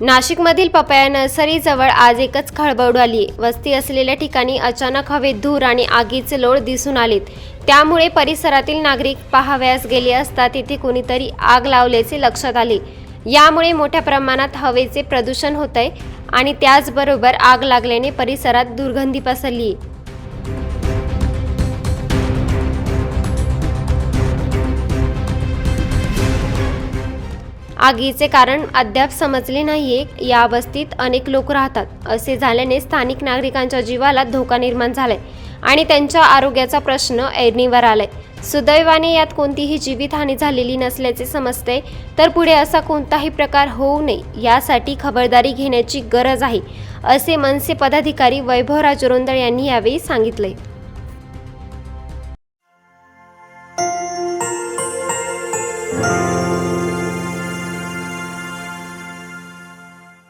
नाशिकमधील पपया नर्सरीजवळ आज एकच खळबळ उडाली. वस्ती असलेल्या ठिकाणी अचानक हवेत धूर आणि आगीचे लोळ दिसून आलेत. त्यामुळे परिसरातील नागरिक पाहाव्यास गेले असता तिथे कोणीतरी आग लावल्याचे लक्षात आले. यामुळे मोठ्या प्रमाणात हवेचे प्रदूषण होत आहे आणि त्याचबरोबर आग लागल्याने परिसरात दुर्गंधी पसरली. आगीचे कारण अद्याप समजले नाहीये. या वस्तीत अनेक लोक राहतात. असे झाल्याने स्थानिक नागरिकांच्या जीवाला धोका निर्माण झालाय आणि त्यांच्या आरोग्याचा प्रश्न ऐरणीवर आलाय. सुदैवाने यात कोणतीही जीवितहानी झालेली नसल्याचे समजते तर पुढे असा कोणताही प्रकार होऊ नये यासाठी खबरदारी घेण्याची गरज आहे असे मनसे पदाधिकारी वैभवराज रोंदळ यांनी यावेळी सांगितले